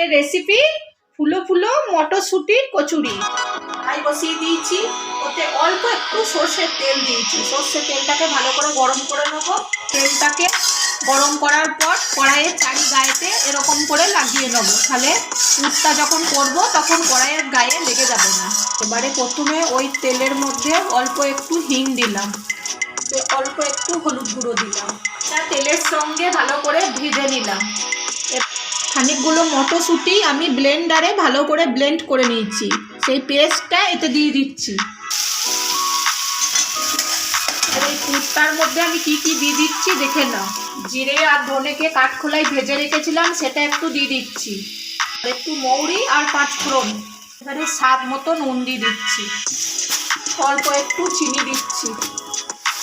এ recipe ফুলো ফুলো মটরশুঁটির কচুরি। তাই বসিয়ে দিয়েছি, ওতে অল্প একটু সর্ষের তেল দিয়েছি। সর্ষের তেলটাকে ভালো করে গরম করে নেব। তেলটাকে গরম করার পর কড়াইয়ের চারি গায়েতে এরকম করে লাগিয়ে নেব। তাহলে উটটা যখন করব, তখন কড়াইয়ের গায়ে লেগে যাবে না। এবারে প্রথমে ওই তেলের মধ্যে অল্প একটু হিং দিলাম। অল্প একটু হলুদ গুঁড়ো দিলাম। তা তেলের সঙ্গে ভালো করে ভেজে নিলাম। খানিকগুলো মটরশুঁটি আমি ব্লেন্ডারে ভালো করে ব্লেন্ড করে নিয়েছি। সেই পেস্টটা এতে দিয়ে দিচ্ছি। এই কুর্তার মধ্যে আমি কি কি দিয়ে দিচ্ছি দেখে নাও। জিরে আর ধনেকে কাঠখোলায় ভেজে রেখেছিলাম, সেটা একটু দিয়ে দিচ্ছি। একটু মৌরি আর পাঁচ ফোড়ন এবারে স্বাদ মতো নুন দিয়ে দিচ্ছি। অল্প একটু চিনি দিচ্ছি।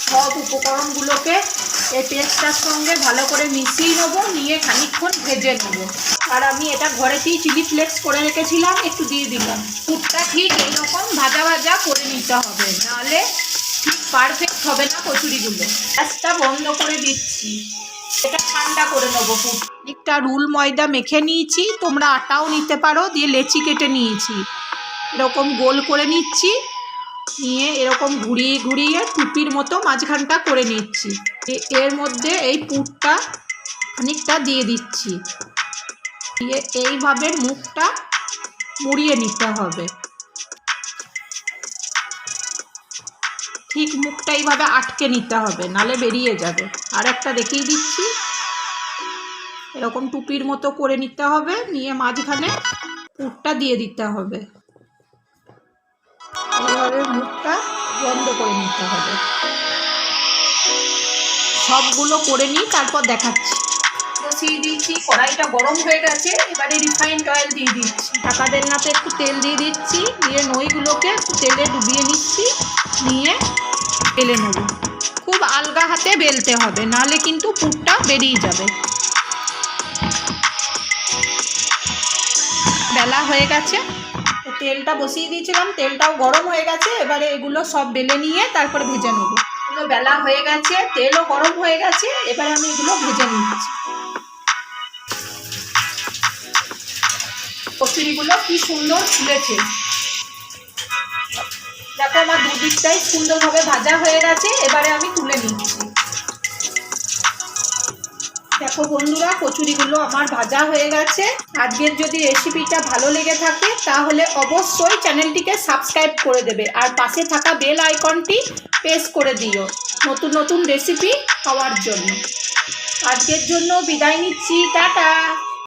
সব উপকরণগুলোকে এই পেস্টটার সঙ্গে ভালো করে মিশিয়ে নেব, নিয়ে খানিকক্ষণ ভেজে নেব। আর আমি এটা ঘরেতেই চিলি ফ্লেক্স করে রেখেছিলাম, একটু দিয়ে দিলাম। পুরটা ঠিক এইরকম ভাজা ভাজা করে নিতে হবে, নাহলে ঠিক পারফেক্ট হবে না কচুরিগুলো। গ্যাসটা বন্ধ করে দিচ্ছি। এটা ঠান্ডা করে নেব পুর। একটা রুল ময়দা মেখে নিয়েছি, তোমরা আটাও নিতে পারো, দিয়ে লেচি কেটে নিয়েছি। এরকম গোল করে নিচ্ছি। নিয়ে এরকম ঘুরিয়ে ঘুরিয়ে টুপির মতো মাঝখানটা করে নিচ্ছি। এর মধ্যে এই পুরটা খানিকটা দিয়ে দিচ্ছি। দিয়ে এইভাবে মুখটা মুড়িয়ে নিতে হবে। ঠিক মুখটা এইভাবে আটকে নিতে হবে, নালে বেরিয়ে যাবে। আর একটা দেখিয়ে দিচ্ছি। এরকম টুপির মতো করে নিতে হবে, নিয়ে মাঝখানে পুরটা দিয়ে দিতে হবে। এইভাবে মুখটা বন্ধ করে নিতে হবে। সবগুলো করে নিই তারপর দেখাচ্ছি। বসিয়ে দিয়েছি কড়াইটা গরম হয়ে গেছে এবারে রিফাইন্ড অয়েল দিয়ে দিচ্ছি। ঢাকা দেন্নাতে একটু তেল দিয়ে দিচ্ছি দিয়ে নইগুলোকে একটু তেলে ডুবিয়ে নিচ্ছি নিয়ে বেলে নেব। খুব আলগা হাতে বেলতে হবে নাহলে কিন্তু পুরটা বেরিয়ে যাবে। বেলা হয়ে গেছে তেলটা বসিয়ে দিয়েছিলাম, তেলটাও গরম হয়ে গেছে, এবারে এগুলো সব বেলে নিয়ে তারপরে ভেজে নেব। এগুলো বেলা হয়ে গেছে, তেলও গরম হয়ে গেছে, এবার আমি এগুলো ভেজে নিচ্ছি। কচুরিগুলো কি সুন্দর ফুলেছে। দেখো আমার দুদিকটাই সুন্দরভাবে ভাজা হয়ে গেছে, এবারে আমি তুলে নিচ্ছি। দেখো বন্ধুরা, কচুরিগুলো আমার ভাজা হয়ে গেছে। আজকের যদি রেসিপিটা ভালো লেগে থাকে, তাহলে অবশ্যই চ্যানেলটিকে সাবস্ক্রাইব করে দেবে। আর পাশে থাকা বেল আইকনটি প্রেস করে দিও, নতুন নতুন রেসিপি পাওয়ার জন্য। আজকের জন্য বিদায় নিচ্ছি, টাটা!